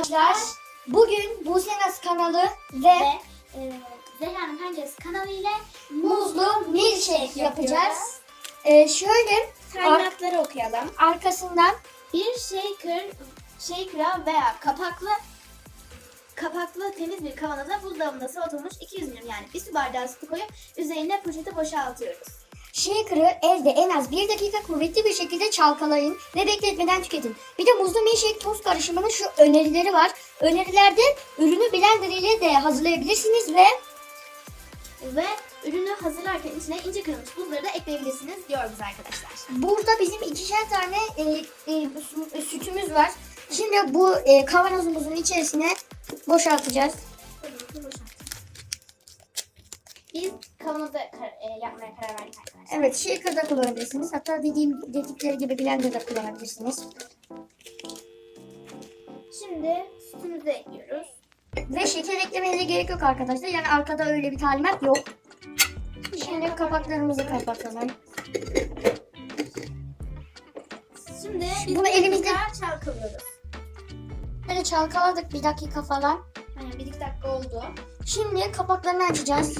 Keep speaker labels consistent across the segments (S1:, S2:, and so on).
S1: arkadaşlar. Bugün Buse Naz kanalı ve
S2: ve e, Zehra'nın Penceresi kanalı ile
S1: muzlu milkshake yapacağız. Ee, şöyle
S2: Kaynakları okuyalım.
S1: arkasından
S2: Bir shaker, shaker'a veya kapaklı kapaklı temiz bir kavanoza buzdolabında soğutulmuş 200 ml yani bir su bardağı sütü koyup üzerine poşeti boşaltıyoruz.
S1: Shaker'ı elde en az 1 dakika kuvvetli bir şekilde çalkalayın ve bekletmeden tüketin. Bir de muzlu milkshake toz karışımının şu önerileri var. Önerilerde ürünü blender ile de hazırlayabilirsiniz ve
S2: Ve ürünü hazırlarken içine ince kırılmış buzları da ekleyebilirsiniz diyor bize arkadaşlar.
S1: Burada bizim ikişer tane e, e, sü- sütümüz var. Şimdi bu e, kavanozumuzun içerisine boşaltacağız.
S2: Boşaltın. Biz kar- e, yapmaya karar verdik arkadaşlar.
S1: Evet, shaker'da kullanabilirsiniz. Hatta dediğim dedikleri gibi blenderda kullanabilirsiniz.
S2: Şimdi sütümüzü ekliyoruz.
S1: Ve şeker eklemenize gerek yok arkadaşlar. Yani arkada öyle bir talimat yok. Şimdi kapaklarımızı kapatalım.
S2: Şimdi biz
S1: Bunu elimizde-
S2: çalkalıyoruz.
S1: Böyle çalkaladık bir dakika falan.
S2: Aynen bir iki dakika oldu.
S1: Şimdi kapaklarını açacağız.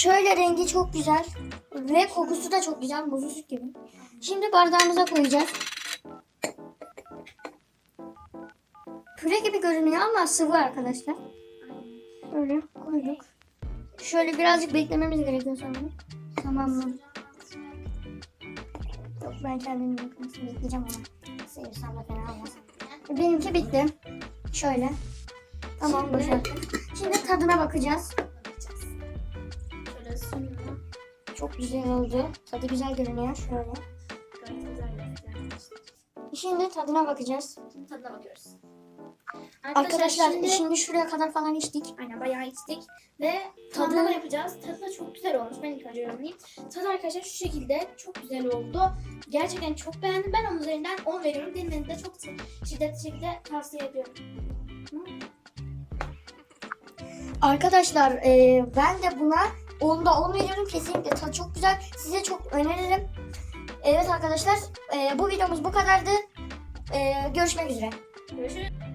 S1: Şöyle rengi çok güzel. Ve kokusu da çok güzel. Muzlu süt gibi. Şimdi bardağımıza koyacağız. Püre gibi görünüyor ama sıvı arkadaşlar. Öyle koyduk. Şöyle birazcık beklememiz gerekiyor sanırım. Tamam mı? Yok ben yapmasını bekleyeceğim ama. Seyirsen de fena olmaz. Benimki bitti. Şöyle. Tamam boşalttım. Şimdi tadına. Bakacağız. Çok güzel oldu. Tadı güzel görünüyor. Şöyle.
S2: arkadaşlar.
S1: Şimdi tadına bakacağız.
S2: Şimdi tadına bakıyoruz.
S1: Arkadaşlar
S2: şimdi,
S1: şimdi, şuraya kadar falan içtik.
S2: aynen bayağı içtik ve
S1: Tadı-
S2: yapacağız. Tadı da çok güzel olmuş. Ben ilk önce yorumlayayım. Tadı arkadaşlar şu şekilde çok güzel oldu. Gerçekten çok beğendim. Ben onun üzerinden 10 veriyorum. Denemenizi de çok şiddetli şekilde tavsiye ediyorum.
S1: Arkadaşlar e, ben de buna onda 10 veriyorum. Kesinlikle tadı çok güzel. Size çok öneririm. Evet arkadaşlar e, bu videomuz bu kadardı. E, görüşmek üzere.
S2: Görüşürüz.